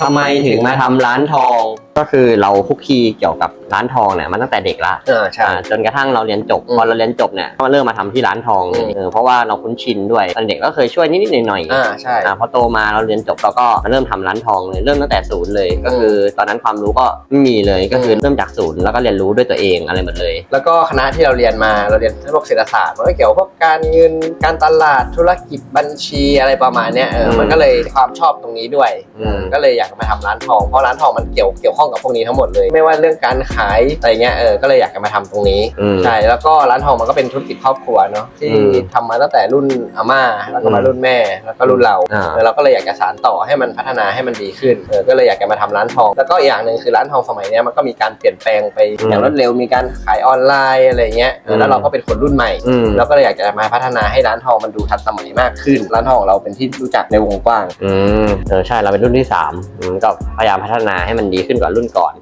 ทำไมถึงมาทำร้านทอง ก็คือเราคุกคีเกี่ยวกับร้านทองเนี่ยมาตั้งแต่เด็กละเออใช่ อ่าจนกระทั่งเราเรียนจบอืมพอเราเรียนจบเนี่ยก็เริ่มมาทำที่ร้านทองเลยอืม เออเพราะว่าเราคุ้นชินด้วยตอนเด็กก็เคยช่วยนิดๆหน่อยๆ อ่าใช่ อ่าพอโตมาเราเรียนจบเราก็เริ่มทำร้านทองเลยเริ่มตั้งแต่ศูนย์เลยก็คือ ตอนนั้นความรู้ก็ไม่มีเลยก็คือเริ่มจากศูนย์แล้วก็เรียนรู้ด้วยตัวเองอะไรหมดเลย แล้วก็คณะที่เราเรียนมาเราเรียนพวกเศรษฐศาสตร์มันก็เกี่ยวกับพวกการเงินการตลาดธุรกิจบัญชีอะไรประมาณเนี้ยเอออืมมันก็เลยความชอบตรงนี้ด้วยอืม ก็เลยอยากมาทำร้านทองเพราะร้านทองมันเกี่ยวเกี่ยวข้องกับพวกนี้ทั้งหมดเลย ไม่ว่าเรื่องการขายอะไรเงี้ยเออก็เลยอยากจะมาทำตรงนี้อืมใช่แล้วก็ร้านทองมันก็เป็นธุรกิจครอบครัวเนาะที่อืมทำมาตั้งแต่รุ่นอาม่าแล้วก็มาอืมรุ่นแม่แล้วก็รุ่นเราอ่าเออเราก็เลยอยากจะสานต่อให้มันพัฒนาให้มันดีขึ้นเออก็เลยอยากจะมาทำร้านทอง แล้วก็อีกอย่างหนึ่งคือร้านทองสมัยเนี้ยมันก็มีการเปลี่ยนแปลงไปอืมอย่างรวดเร็วมีการขายออนไลน์อะไรเงี้ยเออแล้วอืมเราก็เป็นคนรุ่นใหม่อืมเราก็เลยอยากจะมาพัฒนาให้ร้านทองมันดูทันสมัยมากขึ้น ร้านทองของเราเป็นที่รู้จักในวงกว้างอืมเออใช่เราเป็นรุ่นที่สามอืมก็พยายามพัฒนาให้มันดีขึ้นกว่ารุ่นก่อน